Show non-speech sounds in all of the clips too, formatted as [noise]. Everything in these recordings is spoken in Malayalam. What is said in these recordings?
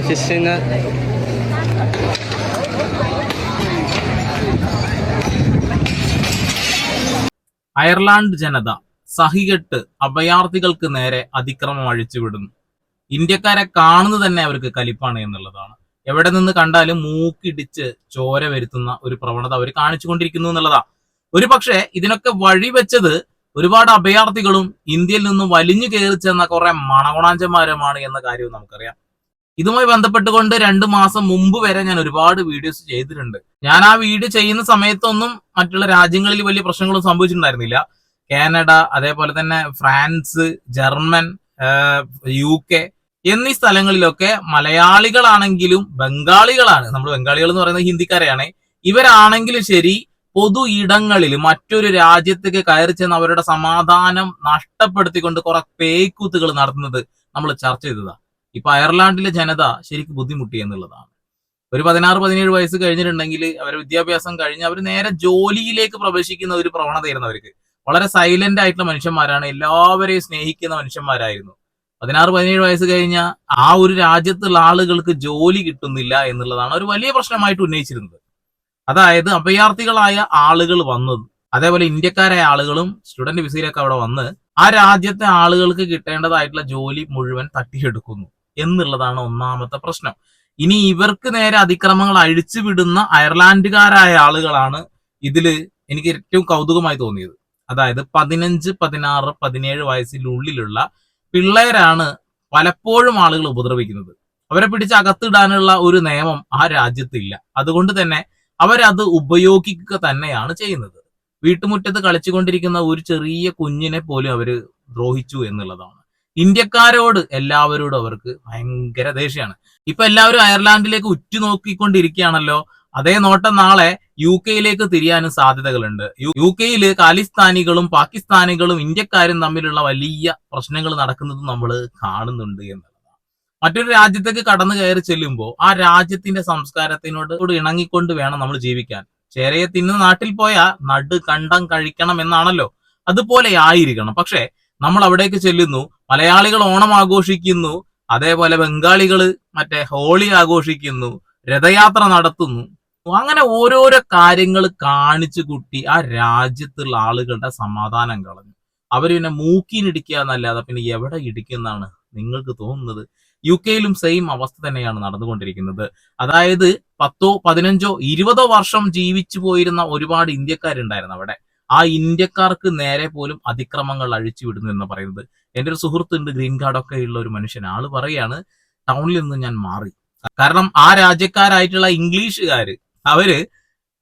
ഫിഷിങ് അയർലാൻഡ് ജനത സഹികെട്ട് അഭയാർത്ഥികൾക്ക് നേരെ അതിക്രമം അഴിച്ചുവിടുന്നു. ഇന്ത്യക്കാരെ കാണുന്നത് തന്നെ അവർക്ക് കലിപ്പാണ് എന്നുള്ളതാണ്. എവിടെ നിന്ന് കണ്ടാലും മൂക്കിടിച്ച് ചോര വരുത്തുന്ന ഒരു പ്രവണത അവർ കാണിച്ചു കൊണ്ടിരിക്കുന്നു എന്നുള്ളതാ. ഒരു പക്ഷേ ഇതിനൊക്കെ വഴിവെച്ചത് ഒരുപാട് അഭയാർത്ഥികളും ഇന്ത്യയിൽ നിന്നും വലിഞ്ഞു കയറി ചെന്ന കുറെ മണകുണാഞ്ചന്മാരുമാണ് എന്ന കാര്യവും നമുക്കറിയാം. ഇതുമായി ബന്ധപ്പെട്ടുകൊണ്ട് രണ്ടു മാസം മുമ്പ് വരെ ഞാൻ ഒരുപാട് വീഡിയോസ് ചെയ്തിട്ടുണ്ട്. ഞാൻ ആ വീഡിയോ ചെയ്യുന്ന സമയത്തൊന്നും മറ്റുള്ള രാജ്യങ്ങളിൽ വലിയ പ്രശ്നങ്ങളും സംഭവിച്ചിട്ടുണ്ടായിരുന്നില്ല. കാനഡ അതേപോലെ തന്നെ ഫ്രാൻസ് ജർമ്മൻ യു കെ എന്നീ സ്ഥലങ്ങളിലൊക്കെ മലയാളികളാണെങ്കിലും ബംഗാളികളാണ്. നമ്മൾ ബംഗാളികൾ എന്ന് പറയുന്നത് ഹിന്ദിക്കാരെയാണ്. ഇവരാണെങ്കിലും ശരി പൊതു ഇടങ്ങളിൽ മറ്റൊരു രാജ്യത്തേക്ക് കയറി ചെന്ന് അവരുടെ സമാധാനം നഷ്ടപ്പെടുത്തിക്കൊണ്ട് കുറെ പേക്കൂത്തുകൾ നടത്തുന്നത് നമ്മൾ ചർച്ച ചെയ്തതാ. ഇപ്പൊ അയർലാൻഡിലെ ജനത ശരിക്കും ബുദ്ധിമുട്ടി എന്നുള്ളതാണ്. ഒരു പതിനാറ് പതിനേഴ് വയസ്സ് കഴിഞ്ഞിട്ടുണ്ടെങ്കിൽ അവരുടെ വിദ്യാഭ്യാസം കഴിഞ്ഞ് അവർ നേരെ ജോലിയിലേക്ക് പ്രവേശിക്കുന്ന ഒരു പ്രവണതയായിരുന്നു അവർക്ക്. വളരെ സൈലന്റ് ആയിട്ടുള്ള മനുഷ്യന്മാരാണ് എല്ലാവരെയും സ്നേഹിക്കുന്ന മനുഷ്യന്മാരായിരുന്നു. പതിനാറ് പതിനേഴ് വയസ്സ് കഴിഞ്ഞ ആ ഒരു രാജ്യത്തുള്ള ആളുകൾക്ക് ജോലി കിട്ടുന്നില്ല എന്നുള്ളതാണ് ഒരു വലിയ പ്രശ്നമായിട്ട് ഉന്നയിച്ചിരുന്നത്. അതായത് അഭയാർത്ഥികളായ ആളുകൾ വന്നത് അതേപോലെ ഇന്ത്യക്കാരായ ആളുകളും സ്റ്റുഡന്റ് വിസയിലൊക്കെ അവിടെ വന്ന് ആ രാജ്യത്തെ ആളുകൾക്ക് കിട്ടേണ്ടതായിട്ടുള്ള ജോലി മുഴുവൻ തട്ടിയെടുക്കുന്നു. എന്നുള്ളതാണ് ഒന്നാമത്തെ പ്രശ്നം. ഇനി ഇവർക്ക് നേരെ അതിക്രമങ്ങൾ അഴിച്ചുവിടുന്ന അയർലാൻഡുകാരായ ആളുകളാണ് ഇതിൽ എനിക്ക് ഏറ്റവും കൗതുകമായി തോന്നിയത്. അതായത് പതിനഞ്ച് പതിനാറ് പതിനേഴ് വയസ്സിനുള്ളിലുള്ള പിള്ളേരാണ് പലപ്പോഴും ആളുകൾ ഉപദ്രവിക്കുന്നത്. അവരെ പിടിച്ച് അകത്തിടാനുള്ള ഒരു നിയമം ആ രാജ്യത്തില്ല. അതുകൊണ്ട് തന്നെ അവരത് ഉപയോഗിക്കുക തന്നെയാണ് ചെയ്യുന്നത്. വീട്ടുമുറ്റത്ത് കളിച്ചുകൊണ്ടിരിക്കുന്ന ഒരു ചെറിയ കുഞ്ഞിനെ പോലും അവർ ദ്രോഹിച്ചു എന്നുള്ളതാണ്. ഇന്ത്യക്കാരോട് എല്ലാവരോടും അവർക്ക് ഭയങ്കര ദേഷ്യമാണ്. ഇപ്പൊ എല്ലാവരും അയർലാൻഡിലേക്ക് ഉറ്റു നോക്കിക്കൊണ്ടിരിക്കുകയാണല്ലോ അതേ നോട്ടം നാളെ യു കെയിലേക്ക് തിരിയാനും സാധ്യതകളുണ്ട്. യു- കെയിൽ ഖാലിസ്ഥാനികളും പാകിസ്ഥാനികളും ഇന്ത്യക്കാരും തമ്മിലുള്ള വലിയ പ്രശ്നങ്ങൾ നടക്കുന്നത് നമ്മൾ കാണുന്നുണ്ട് എന്നുള്ളതാണ്. മറ്റൊരു രാജ്യത്തേക്ക് കടന്നു കയറി ചെല്ലുമ്പോൾ ആ രാജ്യത്തിന്റെ സംസ്കാരത്തിനോട് ഇണങ്ങിക്കൊണ്ട് വേണം നമ്മൾ ജീവിക്കാൻ. ചേരയെ തിന്ന് നാട്ടിൽ പോയാൽ നടു കണ്ടം കഴിക്കണം എന്നാണല്ലോ. അതുപോലെ ആയിരിക്കണം. പക്ഷെ നമ്മൾ അവിടേക്ക് ചെല്ലുന്നു മലയാളികൾ ഓണം ആഘോഷിക്കുന്നു അതേപോലെ ബംഗാളികൾ മറ്റേ ഹോളി ആഘോഷിക്കുന്നു രഥയാത്ര നടത്തുന്നു. അങ്ങനെ ഓരോരോ കാര്യങ്ങൾ കാണിച്ചു കുട്ടി ആ രാജ്യത്തുള്ള ആളുകളുടെ സമാധാനം കളഞ്ഞു. അവർ പിന്നെ മൂക്കിനിടിക്കുക എന്നല്ലാതെ പിന്നെ എവിടെ ഇടിക്കുന്നതാണ് നിങ്ങൾക്ക് തോന്നുന്നത്? യു കെയിലും സെയിം അവസ്ഥ തന്നെയാണ് നടന്നുകൊണ്ടിരിക്കുന്നത്. അതായത് പത്തോ പതിനഞ്ചോ ഇരുപതോ വർഷം ജീവിച്ചു പോയിരുന്ന ഒരുപാട് ഇന്ത്യക്കാരുണ്ടായിരുന്നു അവിടെ. ആ ഇന്ത്യക്കാർക്ക് നേരെ പോലും അതിക്രമങ്ങൾ അഴിച്ചുവിടുന്നു എന്ന് പറയുന്നത്. എന്റെ ഒരു സുഹൃത്തുണ്ട് ഗ്രീൻ കാർഡൊക്കെ ഉള്ള ഒരു മനുഷ്യൻ. ആൾ പറയാണ് ടൗണിൽ നിന്ന് ഞാൻ മാറി. കാരണം ആ രാജ്യക്കാരായിട്ടുള്ള ഇംഗ്ലീഷുകാര് അവർ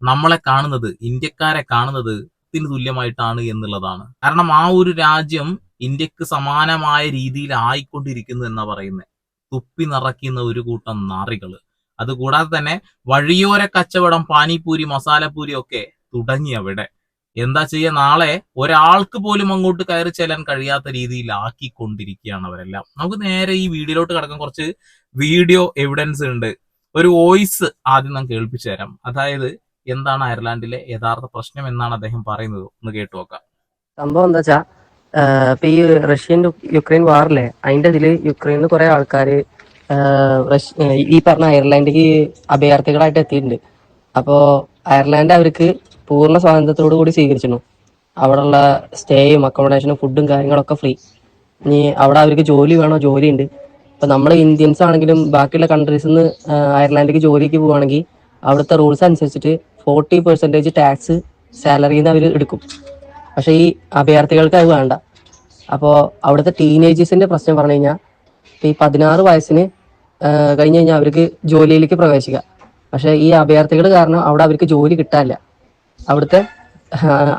നമ്മളെ കാണുന്നത് ഇന്ത്യക്കാരെ കാണുന്നത് ത്തിന് തുല്യമായിട്ടാണ് എന്നുള്ളതാണ്. കാരണം ആ ഒരു രാജ്യം ഇന്ത്യയ്ക്ക് സമാനമായ രീതിയിൽ ആയിക്കൊണ്ടിരിക്കുന്നു എന്നാ പറയുന്നത് തുപ്പി നിറയ്ക്കുന്ന ഒരു കൂട്ടം നാറികൾ. അതുകൂടാതെ തന്നെ വഴിയോര കച്ചവടം പാനിപ്പൂരി മസാലപ്പൂരി ഒക്കെ തുടങ്ങി അവിടെ. എന്താ ചെയ്യുക നാളെ ഒരാൾക്ക് പോലും അങ്ങോട്ട് കയറി ചെല്ലാൻ കഴിയാത്ത രീതിയിൽ ആക്കിക്കൊണ്ടിരിക്കുകയാണ് അവരെല്ലാം. നമുക്ക് നേരെ ഈ വീഡിയോയിലോട്ട് കിടക്കാൻ കുറച്ച് വീഡിയോ എവിഡൻസ് ഉണ്ട്. ഒരു വോയിസ് ആദ്യം നാം കേൾപ്പിച്ചു തരാം. അതായത് എന്താണ് അയർലാൻഡിലെ യഥാർത്ഥ പ്രശ്നം എന്നാണ് അദ്ദേഹം പറയുന്നത്. ഒന്ന് കേട്ടു നോക്കാം. സംഭവം എന്താ വെച്ചാ ഇപ്പൊ ഈ റഷ്യൻ യുക്രൈൻ വാറില്ലേ അതിന്റെ ഇതിൽ യുക്രൈനിൽ കുറെ ആൾക്കാര് ഈ പറഞ്ഞ അയർലാൻഡിലേക്ക് അഭയാർത്ഥികളായിട്ട് എത്തിയിട്ടുണ്ട്. അപ്പോ അയർലാൻഡ് അവർക്ക് പൂർണ സ്വാതന്ത്ര്യത്തോടു കൂടി സ്വീകരിച്ചിരുന്നു. അവിടെയുള്ള സ്റ്റേയും അക്കോമഡേഷനും ഫുഡും കാര്യങ്ങളൊക്കെ ഫ്രീ ഇനി അവിടെ അവർക്ക് ജോലി വേണോ? ജോലി ഉണ്ട് ഇപ്പൊ നമ്മൾ ഇന്ത്യൻസ് ആണെങ്കിലും ബാക്കിയുള്ള കൺട്രീസിൽ നിന്ന് അയർലാൻഡിലേക്ക് ജോലിക്ക് പോവുകയാണെങ്കിൽ അവിടുത്തെ റൂൾസ് അനുസരിച്ചിട്ട് ഫോർട്ടി പെർസെന്റേജ് ടാക്സ് സാലറിയിൽ നിന്ന് അവർ എടുക്കും. പക്ഷേ ഈ അഭയാർത്ഥികൾക്ക് അത് വേണ്ട. അപ്പോൾ അവിടുത്തെ ടീനേജേഴ്സിന്റെ പ്രശ്നം പറഞ്ഞു കഴിഞ്ഞാൽ ഈ പതിനാറ് വയസ്സിന് കഴിഞ്ഞ് കഴിഞ്ഞാൽ അവർക്ക് ജോലിയിലേക്ക് പ്രവേശിക്കാം. പക്ഷേ ഈ അഭയാർത്ഥികൾ കാരണം അവിടെ അവർക്ക് ജോലി കിട്ടാനില്ല. അവിടുത്തെ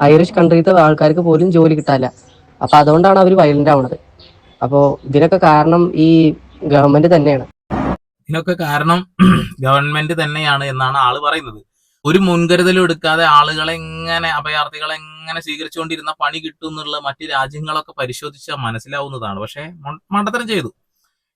ഐറിഷ് കൺട്രീത്തെ ആൾക്കാർക്ക് പോലും ജോലി കിട്ടാല്ല അപ്പൊ അതുകൊണ്ടാണ് അവർ വയലന്റ് ആവുന്നത് അപ്പോൾ ഇതിനൊക്കെ കാരണം ഈ ഗവൺമെന്റ് തന്നെയാണ്. ഇതിനൊക്കെ കാരണം [clears throat] ഗവൺമെന്റ് തന്നെയാണ് എന്നാണ് ആൾ പറയുന്നത്. ഒരു മുൻകരുതലും എടുക്കാതെ ആളുകളെ എങ്ങനെ അഭയാർത്ഥികളെ എങ്ങനെ സ്വീകരിച്ചുകൊണ്ടിരുന്ന പണി കിട്ടും എന്നുള്ള മറ്റു രാജ്യങ്ങളൊക്കെ പരിശോധിച്ചാൽ മനസ്സിലാവുന്നതാണ്. പക്ഷെ മണ്ടത്തരം ചെയ്തു.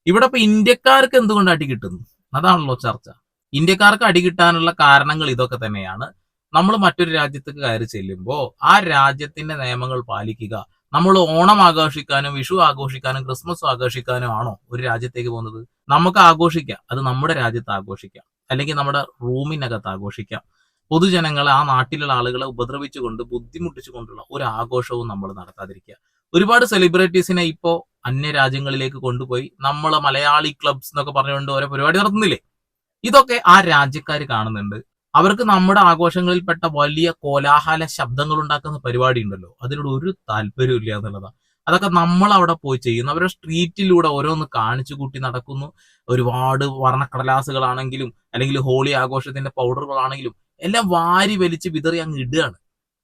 ഇവിടെ ഇപ്പൊ ഇന്ത്യക്കാർക്ക് എന്തുകൊണ്ട് അടി കിട്ടുന്നു? അതാണല്ലോ ചർച്ച. ഇന്ത്യക്കാർക്ക് അടി കിട്ടാനുള്ള കാരണങ്ങൾ ഇതൊക്കെ തന്നെയാണ്. നമ്മൾ മറ്റൊരു രാജ്യത്തേക്ക് കയറി ചെല്ലുമ്പോൾ ആ രാജ്യത്തിന്റെ നിയമങ്ങൾ പാലിക്കുക. നമ്മൾ ഓണം ആഘോഷിക്കാനും വിഷു ആഘോഷിക്കാനും ക്രിസ്മസ് ആഘോഷിക്കാനും ആണോ ഒരു രാജ്യത്തേക്ക് പോകുന്നത്? നമുക്ക് ആഘോഷിക്കാം. അത് നമ്മുടെ രാജ്യത്ത് ആഘോഷിക്കാം. അല്ലെങ്കിൽ നമ്മുടെ റൂമിനകത്ത് ആഘോഷിക്കാം. പൊതുജനങ്ങളെ ആ നാട്ടിലുള്ള ആളുകളെ ഉപദ്രവിച്ചുകൊണ്ട് ബുദ്ധിമുട്ടിച്ചുകൊണ്ടുള്ള ഒരു ആഘോഷവും നമ്മൾ നടത്താതിരിക്കുക. ഒരുപാട് സെലിബ്രിറ്റീസിനെ ഇപ്പോ അന്യ രാജ്യങ്ങളിലേക്ക് കൊണ്ടുപോയി നമ്മളെ മലയാളി ക്ലബ്സ് എന്നൊക്കെ പറഞ്ഞുകൊണ്ട് ഓരോ പരിപാടി നടത്തുന്നില്ലേ? ഇതൊക്കെ ആ രാജ്യക്കാർ കാണുന്നുണ്ട്. അവർക്ക് നമ്മുടെ ആഘോഷങ്ങളിൽപ്പെട്ട വലിയ കോലാഹല ശബ്ദങ്ങൾ ഉണ്ടാക്കുന്ന പരിപാടി ഉണ്ടല്ലോ അതിനോട് ഒരു താല്പര്യം ഇല്ല എന്നുള്ളതാണ് അതൊക്കെ നമ്മൾ അവിടെ പോയി ചെയ്യുന്നു. അവരുടെ സ്ട്രീറ്റിലൂടെ ഓരോന്ന് കാണിച്ചു കൂട്ടി നടക്കുന്നു. ഒരുപാട് വർണക്കടലാസുകളാണെങ്കിലും അല്ലെങ്കിൽ ഹോളി ആഘോഷത്തിന്റെ പൗഡറുകളാണെങ്കിലും എല്ലാം വാരി വലിച്ച് വിതറി അങ്ങ് ഇടുകയാണ്.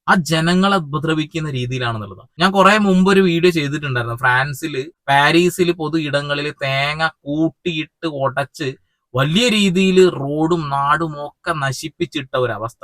ആ ജനങ്ങളെ ഉപദ്രവിക്കുന്ന രീതിയിലാണെന്നുള്ളത്. ഞാൻ കുറെ മുമ്പ് ഒരു വീഡിയോ ചെയ്തിട്ടുണ്ടായിരുന്നു. ഫ്രാൻസിൽ പാരീസിൽ പൊതു ഇടങ്ങളിൽ തേങ്ങ കൂട്ടിയിട്ട് ഉടച്ച് വലിയ രീതിയിൽ റോഡും നാടും ഒക്കെ നശിപ്പിച്ചിട്ട ഒരവസ്ഥ.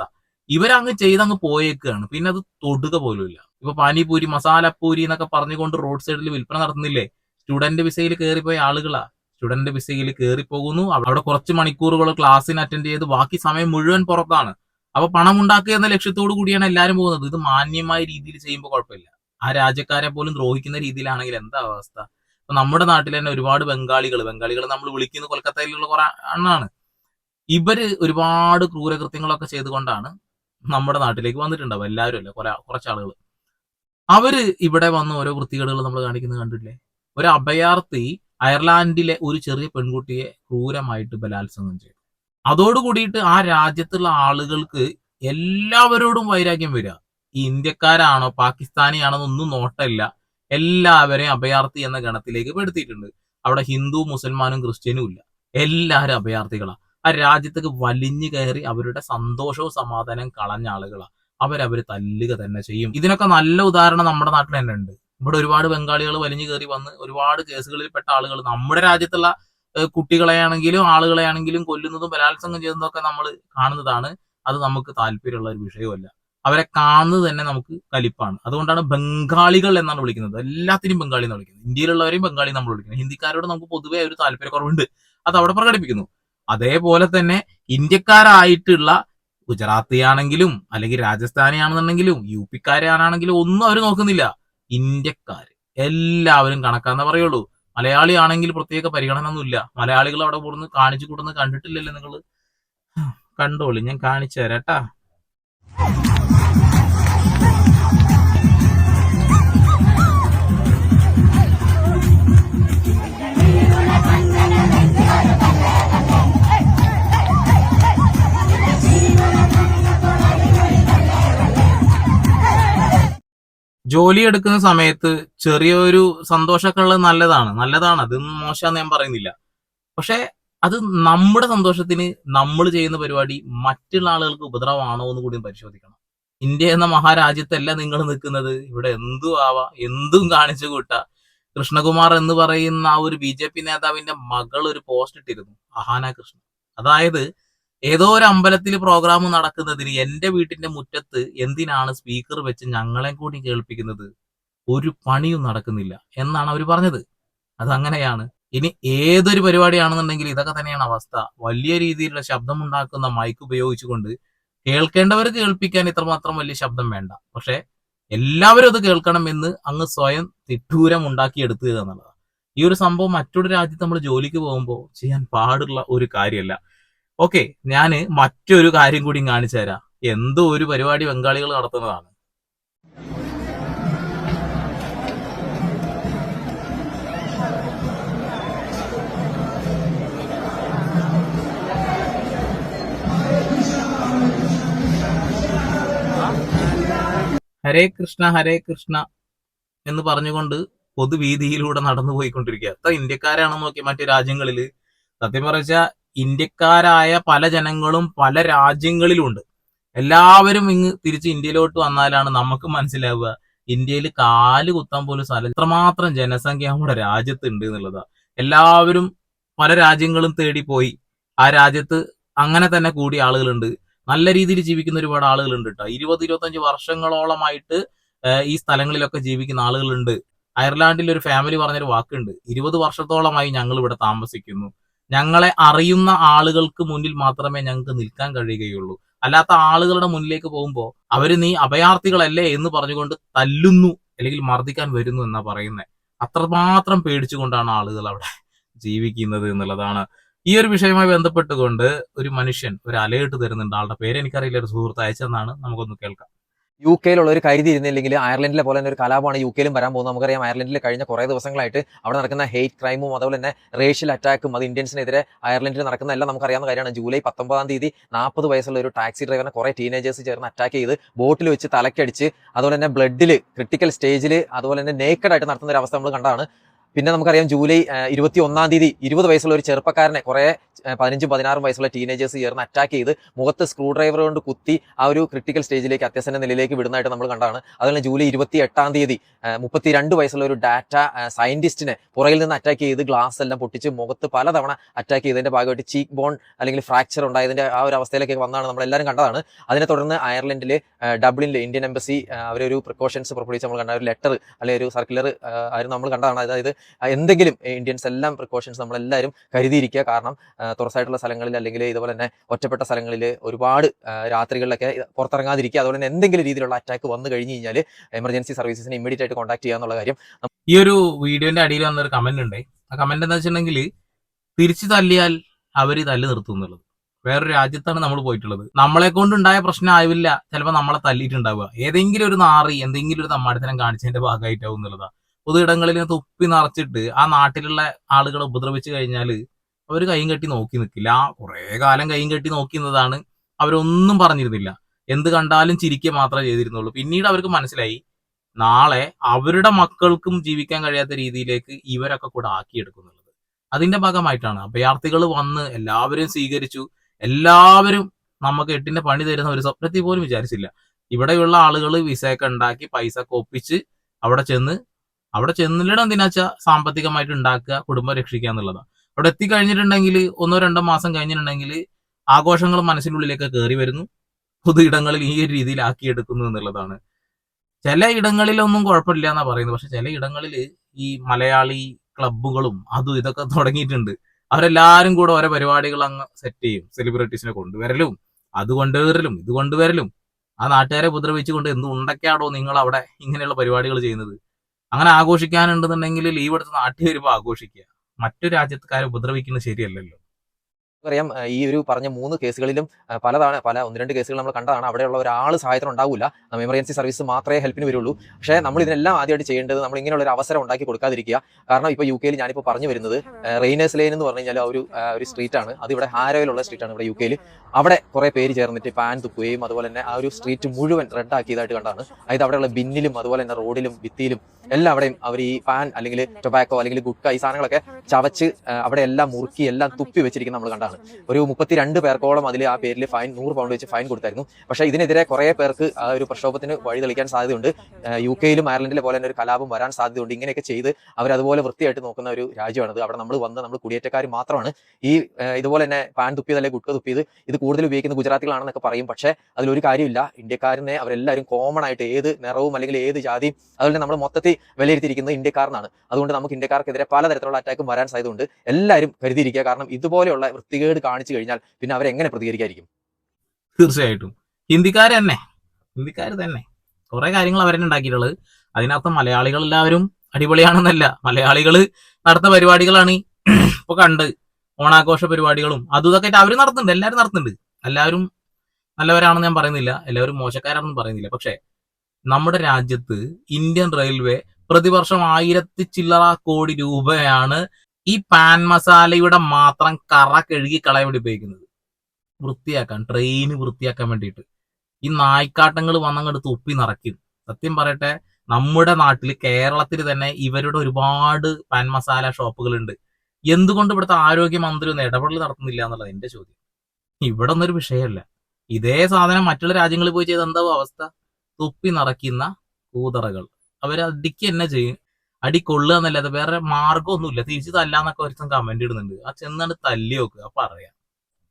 ഇവരങ്ങ് ചെയ്തങ്ങ് പോയേക്കാണ്. പിന്നെ അത് തൊടുക പോലുമില്ല. ഇപ്പൊ പാനിപൂരി മസാലപ്പൂരി എന്നൊക്കെ പറഞ്ഞുകൊണ്ട് റോഡ് സൈഡിൽ വിൽപ്പന നടത്തുന്നില്ലേ? സ്റ്റുഡന്റ് വിസയിൽ കയറിപ്പോയ ആളുകളാ. സ്റ്റുഡന്റ് വിസയിൽ കയറി പോകുന്നു അവിടെ കുറച്ച് മണിക്കൂറുകൾ ക്ലാസ്സിന് അറ്റൻഡ് ചെയ്ത് ബാക്കി സമയം മുഴുവൻ പുറത്താണ്. അപ്പൊ പണം ഉണ്ടാക്കുക എന്ന ലക്ഷ്യത്തോടു കൂടിയാണ് എല്ലാവരും പോകുന്നത്. ഇത് മാന്യമായ രീതിയിൽ ചെയ്യുമ്പോൾ കുഴപ്പമില്ല. ആ രാജ്യക്കാരെ പോലും ദ്രോഹിക്കുന്ന രീതിയിലാണെങ്കിൽ എന്താ അവസ്ഥ? ഇപ്പൊ നമ്മുടെ നാട്ടിൽ തന്നെ ഒരുപാട് ബംഗാളികൾ ബംഗാളികൾ നമ്മൾ വിളിക്കുന്ന കൊൽക്കത്തയിലുള്ള കുറെ എണ്ണാണ് ഇവർ ഒരുപാട് ക്രൂരകൃത്യങ്ങളൊക്കെ ചെയ്തുകൊണ്ടാണ് നമ്മുടെ നാട്ടിലേക്ക് വന്നിട്ടുണ്ടാവും എല്ലാവരും അല്ല? കുറെ കുറച്ച് ആളുകൾ അവർ ഇവിടെ വന്ന ഓരോ വൃത്തികേടുകൾ നമ്മൾ കാണിക്കുന്നത് കണ്ടിട്ടില്ലേ? ഒരു അഭയാർത്ഥി അയർലാൻഡിലെ ഒരു ചെറിയ പെൺകുട്ടിയെ ക്രൂരമായിട്ട് ബലാത്സംഗം ചെയ്തു. അതോടുകൂടിയിട്ട് ആ രാജ്യത്തുള്ള ആളുകൾക്ക് എല്ലാവരോടും വൈരാഗ്യം വരിക. ഈ ഇന്ത്യക്കാരാണോ പാകിസ്ഥാനിയാണോ എന്നൊന്നും നോട്ടമില്ല. എല്ലാവരെയും അഭയാർത്ഥി എന്ന ഗണത്തിലേക്ക് പെടുത്തിയിട്ടുണ്ട് അവിടെ ഹിന്ദു മുസൽമാനും ക്രിസ്ത്യനും ഇല്ല. എല്ലാവരും അഭയാർത്ഥികളാണ് ആ രാജ്യത്തേക്ക് വലിഞ്ഞു കയറി അവരുടെ സന്തോഷവും സമാധാനവും കളഞ്ഞ ആളുകളാണ് അവരവർ തല്ലുക തന്നെ ചെയ്യും. ഇതിനൊക്കെ നല്ല ഉദാഹരണം നമ്മുടെ നാട്ടിൽ തന്നെ ഉണ്ട്. ഇവിടെ ഒരുപാട് ബംഗാളികൾ വലിഞ്ഞു കയറി വന്ന് ഒരുപാട് കേസുകളിൽ പെട്ട ആളുകൾ. നമ്മുടെ രാജ്യത്തുള്ള കുട്ടികളെയാണെങ്കിലും ആളുകളെയാണെങ്കിലും കൊല്ലുന്നതും ബലാത്സംഗം ചെയ്യുന്നതും ഒക്കെ നമ്മൾ കാണുന്നതാണ്. അത് നമുക്ക് താല്പര്യമുള്ള ഒരു വിഷയമല്ല. അവരെ കാണുന്നത് തന്നെ നമുക്ക് കലിപ്പാണ്. അതുകൊണ്ടാണ് ബംഗാളികൾ എന്നാണ് വിളിക്കുന്നത്. എല്ലാത്തിനും ബംഗാളി എന്ന് വിളിക്കുന്നത്. ഇന്ത്യയിലുള്ളവരെയും ബംഗാളി നമ്മൾ വിളിക്കുന്നത്. ഹിന്ദിക്കാരോട് നമുക്ക് പൊതുവെ ഒരു താല്പര്യക്കുറവുണ്ട്. അത് അവിടെ പ്രകടിപ്പിക്കുന്നു. അതേപോലെ തന്നെ ഇന്ത്യക്കാരായിട്ടുള്ള ഗുജറാത്തി ആണെങ്കിലും അല്ലെങ്കിൽ രാജസ്ഥാനി ആണെന്നുണ്ടെങ്കിലും യു പിക്കാരാണെങ്കിലും ഒന്നും അവർ നോക്കുന്നില്ല. ഇന്ത്യക്കാർ എല്ലാവരും കണക്കാന്നേ പറയുള്ളൂ. മലയാളി ആണെങ്കിൽ പ്രത്യേക പരിഗണന ഒന്നുമില്ല മലയാളികൾ അവിടെ പോകുന്നു കാണിച്ചു കൂടുന്നത് കണ്ടിട്ടില്ലല്ലോ നിങ്ങൾ കണ്ടോളി. ഞാൻ കാണിച്ചു തരാം ട്ടാ ജോലി എടുക്കുന്ന സമയത്ത് ചെറിയൊരു സന്തോഷമൊക്കെ ഉള്ളത് നല്ലതാണ്. നല്ലതാണ്. അത് മോശമാന്ന് ഞാൻ പറയുന്നില്ല. പക്ഷെ അത് നമ്മുടെ സന്തോഷത്തിന് നമ്മൾ ചെയ്യുന്ന പരിപാടി മറ്റുള്ള ആളുകൾക്ക് ഉപദ്രവമാണോ എന്ന് കൂടി പരിശോധിക്കണം. ഇന്ത്യ എന്ന മഹാരാജ്യത്തല്ല നിങ്ങൾ നിൽക്കുന്നത്. ഇവിടെ എന്തും ആവാം. എന്തും കാണിച്ചു കൂട്ടാ. കൃഷ്ണകുമാർ എന്ന് പറയുന്ന ആ ഒരു ബി ജെ പി നേതാവിന്റെ മകൾ ഒരു പോസ്റ്റ് ഇട്ടിരുന്നു. അഹാന കൃഷ്ണ അതായത് ഏതോ ഒരു അമ്പലത്തിൽ പ്രോഗ്രാം നടക്കുന്നതിന് എന്റെ വീട്ടിന്റെ മുറ്റത്ത് എന്തിനാണ് സ്പീക്കർ വെച്ച് ഞങ്ങളെ കൂടി കേൾപ്പിക്കുന്നത്? ഒരു പണിയും നടക്കുന്നില്ല എന്നാണ് അവർ പറഞ്ഞത്. അതങ്ങനെയാണ്. ഇനി ഏതൊരു പരിപാടിയാണെന്നുണ്ടെങ്കിൽ ഇതൊക്കെ തന്നെയാണ് അവസ്ഥ. വലിയ രീതിയിലുള്ള ശബ്ദമുണ്ടാക്കുന്ന മൈക്ക് ഉപയോഗിച്ചുകൊണ്ട് കേൾക്കേണ്ടവർ കേൾപ്പിക്കാൻ ഇത്രമാത്രം വലിയ ശബ്ദം വേണ്ട. പക്ഷെ എല്ലാവരും അത് കേൾക്കണം എന്ന് അങ്ങ് സ്വയം തിട്ടൂരം ഉണ്ടാക്കിയെടുക്കുക എന്നുള്ളതാണ്. ഈ ഒരു സംഭവം മറ്റൊരു രാജ്യത്ത് നമ്മൾ ജോലിക്ക് പോകുമ്പോൾ ചെയ്യാൻ പാടുള്ള ഒരു കാര്യമല്ല. ഓക്കെ ഞാൻ മറ്റൊരു കാര്യം കൂടി കാണിച്ചു തരാം. എന്തോ ഒരു പരിപാടി ബംഗാളികൾ നടത്തുന്നതാണ്. ഹരേ കൃഷ്ണ ഹരേ കൃഷ്ണ എന്ന് പറഞ്ഞുകൊണ്ട് പൊതുവീതിയിലൂടെ നടന്നു പോയിക്കൊണ്ടിരിക്കുക എത്ര ഇന്ത്യക്കാരാണെന്ന് നോക്കി മറ്റു രാജ്യങ്ങളിൽ സത്യം പറഞ്ഞ ഇന്ത്യക്കാരായ പല ജനങ്ങളും പല രാജ്യങ്ങളിലുണ്ട്. എല്ലാവരും ഇങ്ങ് തിരിച്ച് ഇന്ത്യയിലോട്ട് വന്നാലാണ് നമുക്ക് മനസ്സിലാവുക ഇന്ത്യയിൽ കാൽ കുത്താൻ പോലും സ്ഥലം ഇത്രമാത്രം ജനസംഖ്യ നമ്മുടെ രാജ്യത്ത് ഉണ്ട് എന്നുള്ളതാ. എല്ലാവരും പല രാജ്യങ്ങളും തേടി പോയി. ആ രാജ്യത്ത് അങ്ങനെ തന്നെ കൂടിയ ആളുകളുണ്ട്. നല്ല രീതിയിൽ ജീവിക്കുന്ന ഒരുപാട് ആളുകളുണ്ട് കേട്ടോ ഇരുപത് ഇരുപത്തഞ്ച് വർഷങ്ങളോളമായിട്ട് ഈ സ്ഥലങ്ങളിലൊക്കെ ജീവിക്കുന്ന ആളുകളുണ്ട്. അയർലാൻഡിൽ ഒരു ഫാമിലി പറഞ്ഞൊരു വാക്കുണ്ട്. ഇരുപത് വർഷത്തോളമായി ഞങ്ങൾ ഇവിടെ താമസിക്കുന്നു. ഞങ്ങളെ അറിയുന്ന ആളുകൾക്ക് മുന്നിൽ മാത്രമേ ഞങ്ങൾക്ക് നിൽക്കാൻ കഴിയുകയുള്ളൂ. അല്ലാത്ത ആളുകളുടെ മുന്നിലേക്ക് പോകുമ്പോൾ അവർ നീ അഭയാർത്ഥികളല്ലേ എന്ന് പറഞ്ഞുകൊണ്ട് തല്ലുന്നു അല്ലെങ്കിൽ മർദ്ദിക്കാൻ വരുന്നു എന്നാ പറയുന്നത് അത്രമാത്രം പേടിച്ചുകൊണ്ടാണ് ആളുകൾ അവിടെ ജീവിക്കുന്നത് എന്നുള്ളതാണ്. ഈ ഒരു വിഷയവുമായി ബന്ധപ്പെട്ടുകൊണ്ട് ഒരു മനുഷ്യൻ ഒരു അലേർട്ട് തരുന്നുണ്ട്. ആളുടെ പേര് എനിക്കറിയില്ല. ഒരു സുഹൃത്ത് അയച്ചെന്നാണ് നമുക്കൊന്ന് കേൾക്കാം. യു കെയിലുള്ള ഒരു കരുതി ഇരുന്നില്ലെങ്കിൽ അയർലൻഡിലെ പോലെ തന്നെ ഒരു കലാപമാണ് യു കെയിലും വരാൻ പോകുന്നത്. നമുക്കറിയാം അയർലൻഡിൽ കഴിഞ്ഞ കുറേ ദിവസങ്ങളായിട്ട് അവിടെ നടക്കുന്ന ഹെയ്റ്റ് ക്രൈമും അതുപോലെ തന്നെ റേഷ്യൽ അറ്റാക്കും അത് ഇന്ത്യൻസിനെതിരെ അയർലൻഡിൽ നടക്കുന്ന എല്ലാം നമുക്കറിയാവുന്ന കാര്യമാണ്. ജൂലൈ പത്തൊമ്പതാം തീയതി നാൽപ്പത് വയസ്സുള്ള ഒരു ടാക്സി ഡ്രൈവറിനെ കുറേ ടീനേജേഴ്സ് ചേർന്ന് അറ്റാക്ക് ചെയ്ത് ബോട്ടിൽ വെച്ച് തലക്കടിച്ച് അതുപോലെ തന്നെ ബ്ലഡിൽ ക്രിട്ടിക്കൽ സ്റ്റേജിൽ അതുപോലെ തന്നെ നേക്കഡായിട്ട് നടത്തുന്ന ഒരു അവസ്ഥ നമ്മൾ കണ്ടാണ് പിന്നെ നമുക്കറിയാം ജൂലൈ ഇരുപത്തി ഒന്നാം തീയതി ഇരുപത് വയസ്സുള്ള ഒരു ചെറുപ്പക്കാരനെ കുറേ പതിനഞ്ചും പതിനാറും വയസ്സുള്ള ടീനേജേഴ്സ് ചേർന്ന് അറ്റാക്ക് ചെയ്ത് മുഖത്ത് സ്ക്രൂ ഡ്രൈവർ കൊണ്ട് കുത്തി ആ ഒരു ക്രിട്ടിക്കൽ സ്റ്റേജിലേക്ക് അത്യസന നിലയിലേക്ക് വിടുന്നതായിട്ട് നമ്മൾ കണ്ടാണ്. അതുപോലെ ജൂലൈ ഇരുപത്തി എട്ടാം തീയതി മുപ്പത്തിരണ്ട് വയസ്സുള്ള ഒരു ഡാറ്റ സയന്റിസ്റ്റിനെ പുറയിൽ നിന്ന് അറ്റാക്ക് ചെയ്ത് ഗ്ലാസ് എല്ലാം പൊട്ടിച്ച് മുഖത്ത് പലതവണ അറ്റാക്ക് ചെയ്തതിന്റെ ഭാഗമായിട്ട് ചീക്ക് ബോൺ അല്ലെങ്കിൽ ഫ്രാക്ചർ ഉണ്ടായതിന്റെ ആ ഒരു അവസ്ഥയിലേക്ക് വന്നാണ് നമ്മൾ എല്ലാവരും കണ്ടതാണ്. അതിനെ തുടർന്ന് അയർലൻഡിലെ ഡബ്ലിനിൽ ഇന്ത്യൻ എംബസി അവരൊരു പ്രിക്കോഷൻസ് പുറപ്പെടുവിച്ച് നമ്മൾ കണ്ട ഒരു ലെറ്റർ അല്ലെങ്കിൽ ഒരു സർക്കുലർ ആയിരുന്നു നമ്മൾ കണ്ടതാണ്. അതായത് എന്തെങ്കിലും ഇന്ത്യൻസ് എല്ലാം പ്രിക്കോഷൻസ് നമ്മളെല്ലാവരും കരുതിയിരിക്കുക. കാരണം തുറസായിട്ടുള്ള സ്ഥലങ്ങളിൽ അല്ലെങ്കിൽ ഇതുപോലെ തന്നെ ഒറ്റപ്പെട്ട സ്ഥലങ്ങളിൽ ഒരുപാട് രാത്രികളിലൊക്കെ പുറത്തിറങ്ങാതിരിക്കുക. അതുപോലെ തന്നെ എന്തെങ്കിലും രീതിയിലുള്ള അറ്റാക്ക് വന്നു കഴിഞ്ഞ് കഴിഞ്ഞാൽ എമർജൻസി സർവീസസിനെ ഇമ്മീഡിയറ്റ് ആയിട്ട് കോൺടാക്ട് ചെയ്യുക എന്നുള്ള കാര്യം ഈ ഒരു വീഡിയോന്റെ അടിയിൽ വന്നൊരു കമന്റ് ഉണ്ട്. ആ കമന്റ് എന്താ വെച്ചിട്ടുണ്ടെങ്കിൽ തിരിച്ചു തല്ലിയാൽ അവർ തല്ല് നിർത്തും എന്നുള്ളത്. വേറൊരു രാജ്യത്താണ് നമ്മൾ പോയിട്ടുള്ളത്. നമ്മളെ കൊണ്ടുണ്ടായ പ്രശ്നം ആവില്ല. ചിലപ്പോൾ നമ്മളെ തല്ലിയിട്ടുണ്ടാവുക. ഏതെങ്കിലും ഒരു നാറി എന്തെങ്കിലും ഒരു തമ്മാടിത്തരം കാണിച്ചതിന്റെ ഭാഗമായിട്ടാവും എന്നുള്ളതാ. പൊതു ഇടങ്ങളിൽ ഇങ്ങനെ തുപ്പി നിറച്ചിട്ട് ആ നാട്ടിലുള്ള ആളുകളെ ഉപദ്രവിച്ചു കഴിഞ്ഞാൽ അവർ കൈയും കെട്ടി നോക്കി നിൽക്കില്ല. ആ കുറെ കാലം കൈയും കെട്ടി നോക്കി നിന്നതാണ് അവരൊന്നും പറഞ്ഞിരുന്നില്ല. എന്ത് കണ്ടാലും ചിരിക്കുക മാത്രമേ ചെയ്തിരുന്നുള്ളൂ. പിന്നീട് അവർക്ക് മനസ്സിലായി നാളെ അവരുടെ മക്കൾക്കും ജീവിക്കാൻ കഴിയാത്ത രീതിയിലേക്ക് ഇവരൊക്കെ കൂടെ ആക്കിയെടുക്കുന്നുള്ളത്. അതിന്റെ ഭാഗമായിട്ടാണ് അഭയാർത്ഥികൾ വന്ന് എല്ലാവരും സ്വീകരിച്ചു. എല്ലാവരും നമുക്ക് എട്ടിന്റെ പണി തരുന്ന ഒരു സ്വപ്നത്തിൽ പോലും വിചാരിച്ചില്ല. ഇവിടെയുള്ള ആളുകൾ വിസയൊക്കെ ഉണ്ടാക്കി പൈസ ഒക്കെ ഒപ്പിച്ച് അവിടെ ചെന്ന് അവിടെ ചെന്നില്ലടം എന്തിനാച്ചാ സാമ്പത്തികമായിട്ട് ഉണ്ടാക്കുക കുടുംബം രക്ഷിക്കുക എന്നുള്ളതാണ് അവിടെ എത്തിക്കഴിഞ്ഞിട്ടുണ്ടെങ്കിൽ ഒന്നോ രണ്ടോ മാസം കഴിഞ്ഞിട്ടുണ്ടെങ്കിൽ ആഘോഷങ്ങൾ മനസ്സിനുള്ളിലേക്ക് കയറി വരുന്നു. പൊതു ഇടങ്ങളിൽ ഈ ഒരു രീതിയിൽ ആക്കിയെടുക്കുന്നു എന്നുള്ളതാണ്. ചില ഇടങ്ങളിലൊന്നും കുഴപ്പമില്ല എന്നാ പറയുന്നത്. പക്ഷെ ചില ഇടങ്ങളിൽ ഈ മലയാളി ക്ലബ്ബുകളും അതും ഇതൊക്കെ തുടങ്ങിയിട്ടുണ്ട്. അവരെല്ലാരും കൂടെ ഓരോ പരിപാടികൾ അങ്ങ് സെറ്റ് ചെയ്യും. സെലിബ്രിറ്റീസിനെ കൊണ്ടുവരലും അത് കൊണ്ടുവരലും ഇത് കൊണ്ടുവരലും. ആ നാട്ടുകാരെ ഉപദ്രവിച്ചുകൊണ്ട് എന്ത് ഉണ്ടൊക്കെയാണോ നിങ്ങൾ അവിടെ ഇങ്ങനെയുള്ള പരിപാടികൾ ചെയ്യുന്നത്? അങ്ങനെ ആഘോഷിക്കാനുണ്ടെന്നുണ്ടെങ്കിൽ ലീവ് എടുത്ത് നാട്ടിൽ വരുമ്പോൾ ആഘോഷിക്കുക. മറ്റു രാജ്യക്കാരെ ഉപദ്രവിക്കുന്നത് ശരിയല്ലല്ലോ. പറയാം ഈ ഒരു പറഞ്ഞ മൂന്ന് കേസുകളിലും പലതാണ് പല ഒന്ന് രണ്ട് കേസുകൾ നമ്മൾ കണ്ടതാണ്. അവിടെയുള്ള ഒരാൾ സഹായത്തിന് ഉണ്ടാവില്ല എമർജൻസി സർവീസ് മാത്രമേ ഹെൽപ്പിന് വരുള്ളൂ. പക്ഷേ നമ്മൾ ഇതിനെല്ലാം ആദ്യമായിട്ട് ചെയ്യേണ്ടത് നമ്മൾ ഇങ്ങനെയുള്ള ഒരു അവസരം ഉണ്ടാക്കി കൊടുക്കാതിരിക്കുക. കാരണം ഇപ്പോൾ യു കെയിൽ ഞാനിപ്പോൾ പറഞ്ഞു വരുന്നത് റെയിനേഴ്സ് ലൈൻ എന്ന് പറഞ്ഞു കഴിഞ്ഞാൽ ഒരു ഒരു സ്ട്രീറ്റ് ആണ്. അത് ഇവിടെ ഹാരോയിലുള്ള സ്ട്രീറ്റാണ് ഇവിടെ യു കെയിൽ അവിടെ കുറേ പേര് ചേർന്നിട്ട് പാൻ തുക്കുകയും അതുപോലെ തന്നെ ആ ഒരു സ്ട്രീറ്റ് മുഴുവൻ റെഡ് ആക്കിയതായിട്ട് കണ്ടാണ് അതായത് അവിടെയുള്ള ബിന്നിലും അതുപോലെ തന്നെ റോഡിലും ഭിത്തിയിലും എല്ലാം അവിടെയും അവർ ഈ പാൻ അല്ലെങ്കിൽ ടൊബാക്കോ അല്ലെങ്കിൽ ഗുഡ്ക ഈ സാധനങ്ങളൊക്കെ ചവച്ച് അവിടെ എല്ലാം മുറുക്കി എല്ലാം തുപ്പി വെച്ചിരിക്കുന്ന നമ്മൾ കണ്ടാണ്. ഒരു മുപ്പത്തിരണ്ട് പേർക്കോളം അതിൽ ആ പേരിൽ ഫൈൻ നൂറ് പൗണ്ട് വെച്ച് ഫൈൻ കൊടുത്തായിരുന്നു. പക്ഷേ ഇതിനെതിരെ കുറേ പേർക്ക് ആ ഒരു പ്രക്ഷോഭത്തിന് വഴി തെളിക്കാൻ സാധ്യതയുണ്ട്. യു കെയിലും അയർലൻഡിലെ പോലെ തന്നെ ഒരു കലാപം വരാൻ സാധ്യതയുണ്ട്. ഇങ്ങനെയൊക്കെ ചെയ്ത് അവരതുപോലെ വൃത്തിയായിട്ട് നോക്കുന്ന ഒരു രാജ്യമാണത്. അവിടെ നമ്മൾ വന്ന് നമ്മൾ കുടിയേറ്റക്കാർ മാത്രമാണ്. ഈ ഇതുപോലെ തന്നെ പാൻ തുപ്പിയത് അല്ലെങ്കിൽ ഗുഡ്ക തുപ്പിയത് ഇത് കൂടുതൽ ഉപയോഗിക്കുന്ന ഗുജറാത്തികളാണെന്നൊക്കെ പറയും. പക്ഷേ അതിലൊരു കാര്യമില്ല. ഇന്ത്യക്കാരനെ അവരെല്ലാവരും കോമൺ ആയിട്ട് ഏത് നിറവും അല്ലെങ്കിൽ ഏത് ജാതിയും അതുപോലെ നമ്മൾ മൊത്തത്തിൽ വിലയിരുത്തിയിരിക്കുന്നത് ഇന്ത്യക്കാരനാണ്. അതുകൊണ്ട് നമുക്ക് ഇന്ത്യക്കാർക്കെതിരെ പലതരത്തിലുള്ള അറ്റാക്കും വരാൻ സാധ്യതയുണ്ട്. എല്ലാവരും കരുതിയിരിക്കുക. കാരണം ഇതുപോലെയുള്ള വൃത്തികേട് കാണിച്ചു കഴിഞ്ഞാൽ പിന്നെ അവരെങ്ങനെ പ്രതികരിക്കായിരിക്കും? തീർച്ചയായിട്ടും. ഹിന്ദിക്കാർ തന്നെ. ഹിന്ദിക്കാർ തന്നെ. കുറെ കാര്യങ്ങൾ അവരെന്നെ ഉണ്ടാക്കിയിട്ടുള്ളത്. അതിനർത്ഥം മലയാളികൾ എല്ലാവരും അടിപൊളിയാണെന്നല്ല. മലയാളികൾ നടത്തുന്ന പരിപാടികളാണ് [clears throat] ഇപ്പൊ കണ്ട്. ഓണാഘോഷ പരിപാടികളും അതും ഇതൊക്കെ അവർ നടത്തുന്നുണ്ട്. എല്ലാവരും നടത്തുന്നുണ്ട്. എല്ലാവരും നല്ലവരാണെന്ന് ഞാൻ പറയുന്നില്ല. എല്ലാവരും മോശക്കാരാണെന്ന് പറയുന്നില്ല. പക്ഷെ നമ്മുടെ രാജ്യത്ത് ഇന്ത്യൻ റെയിൽവേ പ്രതിവർഷം ആയിരത്തി ചില്ലറ കോടി രൂപയാണ് ഈ പാൻ മസാലയുടെ മാത്രം കറ കഴുകി കളയാൻ വേണ്ടി ഉപയോഗിക്കുന്നത്. വൃത്തിയാക്കാൻ ട്രെയിന് വൃത്തിയാക്കാൻ വേണ്ടിയിട്ട്. ഈ നായ്ക്കാട്ടങ്ങൾ വന്നങ്ങോട്ട് തുപ്പി നിറയ്ക്കും. സത്യം പറയട്ടെ നമ്മുടെ നാട്ടിൽ കേരളത്തിൽ തന്നെ ഇവരുടെ ഒരുപാട് പാൻ മസാല ഷോപ്പുകളുണ്ട്. എന്തുകൊണ്ട് ഇവിടുത്തെ ആരോഗ്യമന്ത്രി ഒന്ന് ഇടപെടൽ നടത്തുന്നില്ല എന്നുള്ളത് എന്റെ ചോദ്യം. ഇവിടെ ഒന്നൊരു വിഷയമല്ല. ഇതേ സാധനം മറ്റുള്ള രാജ്യങ്ങളിൽ പോയി ചെയ്ത് എന്താവും അവസ്ഥ? തുപ്പി നടക്കുന്ന കൂതറകൾ. അവരെ അടിക്ക് തന്നെ ചെയ്യും. അടി കൊള്ളുക എന്നല്ലാതെ വേറെ മാർഗമൊന്നുമില്ല തിരിച്ചു തല്ലാന്നൊക്കെ ഒരുത്തം കമന്റ് ഇടുന്നുണ്ട്. ആ ചെന്നാണ് തല്ലി നോക്കുക പറയാം.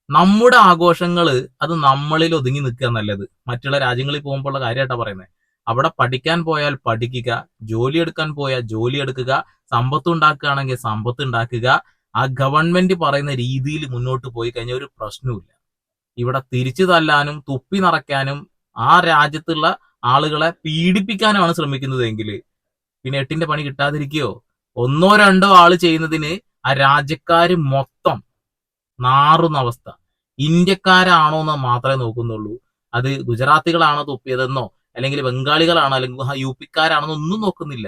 നമ്മുടെ ആഘോഷങ്ങൾ അത് നമ്മളിൽ ഒതുങ്ങി നിൽക്കുക നല്ലത് മറ്റുള്ള രാജ്യങ്ങളിൽ പോകുമ്പോൾ ഉള്ള കാര്യമായിട്ടാ പറയുന്നത് അവിടെ പഠിക്കാൻ പോയാൽ പഠിക്കുക. ജോലി എടുക്കാൻ പോയാൽ ജോലി എടുക്കുക. സമ്പത്ത് ഉണ്ടാക്കുകയാണെങ്കിൽ സമ്പത്ത് ഉണ്ടാക്കുക. ആ ഗവൺമെന്റ് പറയുന്ന രീതിയിൽ മുന്നോട്ട് പോയി കഴിഞ്ഞാൽ ഒരു പ്രശ്നവും ഇവിടെ തിരിച്ചു തല്ലാനും തുപ്പി നിറയ്ക്കാനും ആ രാജ്യത്തുള്ള ആളുകളെ പീഡിപ്പിക്കാനുമാണ് ശ്രമിക്കുന്നതെങ്കിൽ പിന്നെ എട്ടിന്റെ പണി കിട്ടാതിരിക്കുകയോ ഒന്നോ രണ്ടോ ആൾ ചെയ്യുന്നതിന് ആ രാജ്യക്കാര് മൊത്തം നാറുന്ന അവസ്ഥ. ഇന്ത്യക്കാരാണോ എന്ന് മാത്രമേ നോക്കുന്നുള്ളൂ. അത് ഗുജറാത്തികളാണോ തുപ്പിയതെന്നോ അല്ലെങ്കിൽ ബംഗാളികളാണോ അല്ലെങ്കിൽ യു പിക്കാരാണോ ഒന്നും നോക്കുന്നില്ല.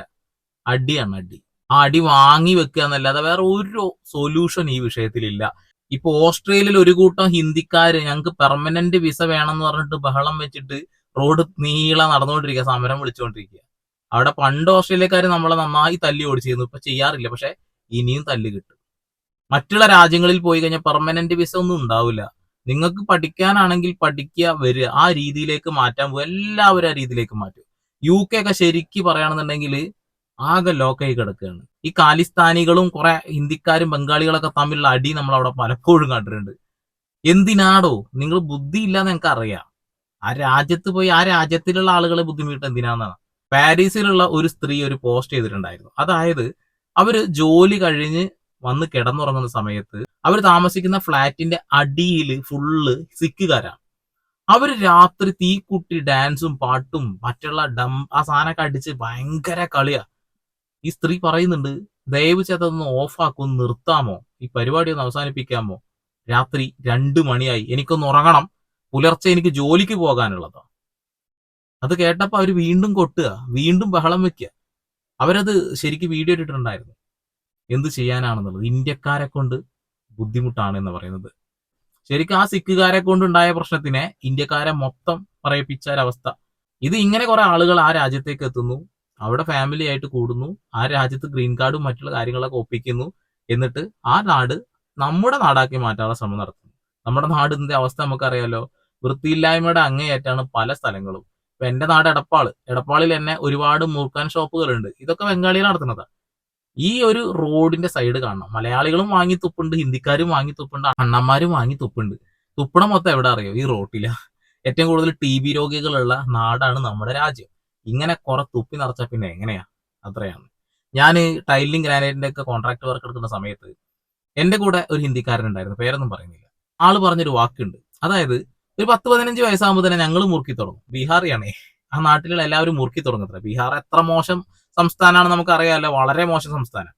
അടിയാണ് അടി. ആ അടി വാങ്ങി വെക്കുക എന്നല്ലാതെ വേറെ ഒരു സൊല്യൂഷൻ ഈ വിഷയത്തിലില്ല. ഇപ്പൊ ഓസ്ട്രേലിയയിൽ ഒരു കൂട്ടം ഹിന്ദിക്കാര് ഞങ്ങൾക്ക് പെർമനന്റ് വിസ വേണം എന്ന് പറഞ്ഞിട്ട് ബഹളം വെച്ചിട്ട് റോഡ് നീളെ നടന്നുകൊണ്ടിരിക്കുക സമരം വിളിച്ചുകൊണ്ടിരിക്കുക. അവിടെ പണ്ട് ഓസ്ട്രേലിയക്കാർ നമ്മളെ നന്നായി തല്ലി ഓടിച്ചിരുന്നു. ഇപ്പൊ ചെയ്യാറില്ല. പക്ഷെ ഇനിയും തല്ല് കിട്ടും. മറ്റുള്ള രാജ്യങ്ങളിൽ പോയി കഴിഞ്ഞാൽ പെർമനന്റ് വിസ ഒന്നും ഉണ്ടാവില്ല. നിങ്ങൾക്ക് പഠിക്കാനാണെങ്കിൽ പഠിക്കുക വരിക. ആ രീതിയിലേക്ക് മാറ്റാൻ പോകും എല്ലാവരും ആ രീതിയിലേക്ക് മാറ്റും. യു കെ ഒക്കെ ശരിക്ക് പറയുകയാണെന്നുണ്ടെങ്കിൽ ആകെ ലോക്കായി കിടക്കുകയാണ്. ഈ കാലിസ്ഥാനികളും കുറെ ഹിന്ദിക്കാരും ബംഗാളികളൊക്കെ തമ്മിലുള്ള അടി നമ്മൾ അവിടെ പലപ്പോഴും കണ്ടിട്ടുണ്ട്. എന്തിനാടോ? നിങ്ങൾ ബുദ്ധി ഇല്ലാന്ന് അറിയാം ആ രാജ്യത്ത് പോയി ആ രാജ്യത്തിലുള്ള ആളുകളെ ബുദ്ധിമുട്ട് എന്തിനാന്നാണ്? പാരീസിലുള്ള ഒരു സ്ത്രീ ഒരു പോസ്റ്റ് ചെയ്തിട്ടുണ്ടായിരുന്നു. അതായത് അവർ ജോലി കഴിഞ്ഞ് വന്ന് കിടന്നുറങ്ങുന്ന സമയത്ത് അവർ താമസിക്കുന്ന ഫ്ലാറ്റിന്റെ അടിയിൽ ഫുള്ള് സിക്കുകാരാണ് അവർ രാത്രി തീക്കുട്ടി ഡാൻസും പാട്ടും മറ്റുള്ള ഡം ആ സാധനമൊക്കെ അടിച്ച് ഭയങ്കര കളിയാ. ഈ സ്ത്രീ പറയുന്നുണ്ട് ദയവ് ചെയ്ത് ഓഫാക്കും നിർത്താമോ? ഈ പരിപാടി ഒന്ന് അവസാനിപ്പിക്കാമോ? രാത്രി രണ്ടു മണിയായി എനിക്കൊന്ന് ഉറങ്ങണം. പുലർച്ചെ എനിക്ക് ജോലിക്ക് പോകാനുള്ളതാ അത് കേട്ടപ്പോൾ അവർ വീണ്ടും കൊട്ടുക വീണ്ടും ബഹളം വെക്കുക. അവരത് ശരിക്കും വീഡിയോ ഇട്ടിട്ടുണ്ടായിരുന്നു. എന്ത് ചെയ്യാനാണെന്നുള്ളത്. ഇന്ത്യക്കാരെ കൊണ്ട് ബുദ്ധിമുട്ടാണ് എന്ന് പറയുന്നത്. ശരിക്കും ആ സിഖുകാരെ കൊണ്ടുണ്ടായ പ്രശ്നത്തിനെ ഇന്ത്യക്കാരെ മൊത്തം പറയിപ്പിച്ച ഒരവസ്ഥ. ഇത് ഇങ്ങനെ കുറെ ആളുകൾ ആ രാജ്യത്തേക്ക് എത്തുന്നു. അവിടെ ഫാമിലി ആയിട്ട് കൂടുന്നു. ആ രാജ്യത്ത് ഗ്രീൻ കാർഡും മറ്റുള്ള കാര്യങ്ങളൊക്കെ ഒപ്പിക്കുന്നു. എന്നിട്ട് ആ നാട് നമ്മുടെ നാടാക്കി മാറ്റാനുള്ള ശ്രമം നടത്തുന്നു. നമ്മുടെ നാടിന്റെ അവസ്ഥ നമുക്കറിയാലോ. വൃത്തിയില്ലായ്മയുടെ അങ്ങേയറ്റാണ് പല സ്ഥലങ്ങളും. ഇപ്പൊ എന്റെ നാട് എടപ്പാൾ എടപ്പാളിൽ തന്നെ ഒരുപാട് മൂർക്കാൻ ഷോപ്പുകളുണ്ട്. ഇതൊക്കെ ബംഗാളികൾ നടത്തുന്നതാ. ഈ ഒരു റോഡിന്റെ സൈഡ് കാണണം. മലയാളികളും വാങ്ങി തുപ്പുണ്ട് ഹിന്ദിക്കാരും വാങ്ങി തുപ്പുണ്ട് അണ്ണന്മാരും വാങ്ങി തുപ്പുണ്ട്. തുപ്പണ മൊത്തം എവിടെ അറിയോ? ഈ റോട്ടില. ഏറ്റവും കൂടുതൽ ടി ബി രോഗികളുള്ള നാടാണ് നമ്മുടെ രാജ്യം. ഇങ്ങനെ കുറെ തുപ്പി നിറച്ച പിന്നെ എങ്ങനെയാ? അത്രയാണ്. ഞാൻ ടൈലിംഗ് ഗ്രാനൈറ്റിന്റെ ഒക്കെ കോൺട്രാക്ട് വർക്ക് എടുക്കുന്ന സമയത്ത് എന്റെ കൂടെ ഒരു ഹിന്ദിക്കാരൻ ഉണ്ടായിരുന്നു. പേരൊന്നും പറയുന്നില്ല. ആൾ പറഞ്ഞൊരു വാക്കുണ്ട്. അതായത് ഒരു പത്ത് പതിനഞ്ച് വയസ്സാകുമ്പോൾ തന്നെ ഞങ്ങൾ മുറുക്കി തുടങ്ങും. ബീഹാറിയാണേ. ആ നാട്ടിലുള്ള എല്ലാവരും മുറുക്കി തുടങ്ങുന്നത്. ബീഹാർ എത്ര മോശം സംസ്ഥാനമാണ് നമുക്ക് അറിയാമല്ലോ വളരെ മോശം സംസ്ഥാനം.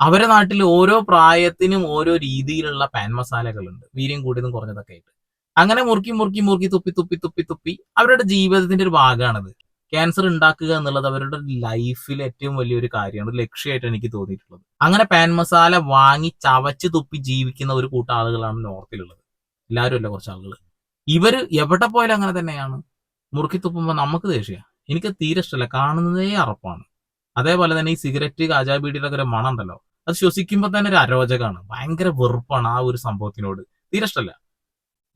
അവരെ നാട്ടിൽ ഓരോ പ്രായത്തിനും ഓരോ രീതിയിലുള്ള പാൻ മസാലകളുണ്ട്. വീര്യം കൂടിയതും കുറഞ്ഞതൊക്കെ ആയിട്ട് അങ്ങനെ മുറുക്കി മുറുക്കി മുറുക്കി തുപ്പി തുപ്പി തുപ്പി തുപ്പി അവരുടെ ജീവിതത്തിന്റെ ഒരു ഭാഗമാണത്. ക്യാൻസർ ഉണ്ടാക്കുക എന്നുള്ളത് അവരുടെ ലൈഫിൽ ഏറ്റവും വലിയൊരു കാര്യമാണ്. ലക്ഷ്യമായിട്ട് എനിക്ക് തോന്നിയിട്ടുള്ളത്. അങ്ങനെ പാൻ മസാല വാങ്ങി ചവച്ച് തുപ്പി ജീവിക്കുന്ന ഒരു കൂട്ടം ആളുകളാണ് നോർത്തിലുള്ളത്. എല്ലാവരും അല്ല കുറച്ച് ആളുകൾ ഇവർ എവിടെ പോയാലും അങ്ങനെ തന്നെയാണ്. മുറുക്കി തുപ്പുമ്പോൾ നമുക്ക് ദേഷ്യ. എനിക്ക് തീരെ ഇഷ്ടമല്ല കാണുന്നതേ അറപ്പാണ്. അതേപോലെ തന്നെ ഈ സിഗരറ്റ് കാജാബീഡിയുടെ ഒക്കെ ഒരു മണം ഉണ്ടല്ലോ. അത് ശ്വസിക്കുമ്പോൾ തന്നെ ഒരു അരോചകമാണ്. ഭയങ്കര വെറുപ്പാണ് ആ ഒരു സംഭവത്തിനോട്. തീരെ ഇഷ്ടമല്ല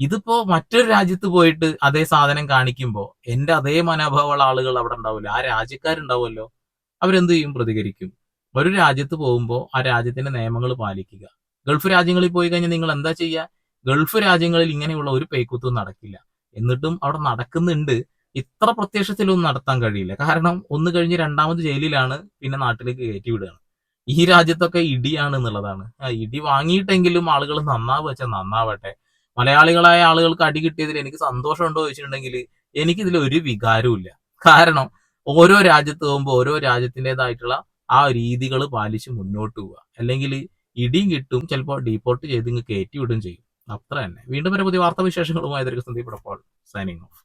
ഇതിപ്പോ മറ്റൊരു രാജ്യത്ത് പോയിട്ട് അതേ സാധനം കാണിക്കുമ്പോൾ എന്റെ അതേ മനോഭാവമുള്ള ആളുകൾ അവിടെ ഉണ്ടാവില്ല ആ രാജ്യക്കാരുണ്ടാവുമല്ലോ. അവരെന്ത് ചെയ്യും? പ്രതികരിക്കും. ഒരു രാജ്യത്ത് പോകുമ്പോൾ ആ രാജ്യത്തിന്റെ നിയമങ്ങൾ പാലിക്കുക. ഗൾഫ് രാജ്യങ്ങളിൽ പോയി കഴിഞ്ഞാൽ നിങ്ങൾ എന്താ ചെയ്യുക? ഗൾഫ് രാജ്യങ്ങളിൽ ഇങ്ങനെയുള്ള ഒരു പേക്കൂത്തും നടക്കില്ല. എന്നിട്ടും അവിടെ നടക്കുന്നുണ്ട്. ഇത്ര പ്രത്യക്ഷത്തിലൊന്നും നടത്താൻ കഴിയില്ല. കാരണം ഒന്ന് കഴിഞ്ഞ് രണ്ടാമത് ജയിലിലാണ് പിന്നെ നാട്ടിലേക്ക് കയറ്റി വിടുകയാണ്. ഈ രാജ്യത്തൊക്കെ ഇടിയാണ് എന്നുള്ളതാണ്. ഇടി വാങ്ങിയിട്ടെങ്കിലും ആളുകൾ നന്നാവുക വെച്ചാൽ നന്നാവട്ടെ. മലയാളികളായ ആളുകൾക്ക് അടി കിട്ടിയതിൽ എനിക്ക് സന്തോഷമുണ്ടോ ചോദിച്ചിട്ടുണ്ടെങ്കിൽ എനിക്കിതിൽ ഒരു വികാരവും കാരണം ഓരോ രാജ്യത്ത് പോകുമ്പോൾ ഓരോ രാജ്യത്തിന്റെതായിട്ടുള്ള ആ രീതികൾ പാലിച്ച് മുന്നോട്ട് പോവുക. അല്ലെങ്കിൽ ഇടിയും കിട്ടും ചിലപ്പോൾ ഡീപ്പോർട്ട് ചെയ്ത് ഇങ്ങ് കയറ്റി വിടുകയും ചെയ്യും. അത്ര തന്നെ വീണ്ടും വരെ പുതിയ വാർത്താവിശേഷങ്ങളുമായി ദീർഘസന്ധിപ്പെടുമ്പോൾ സൈനിങ് ഓഫ്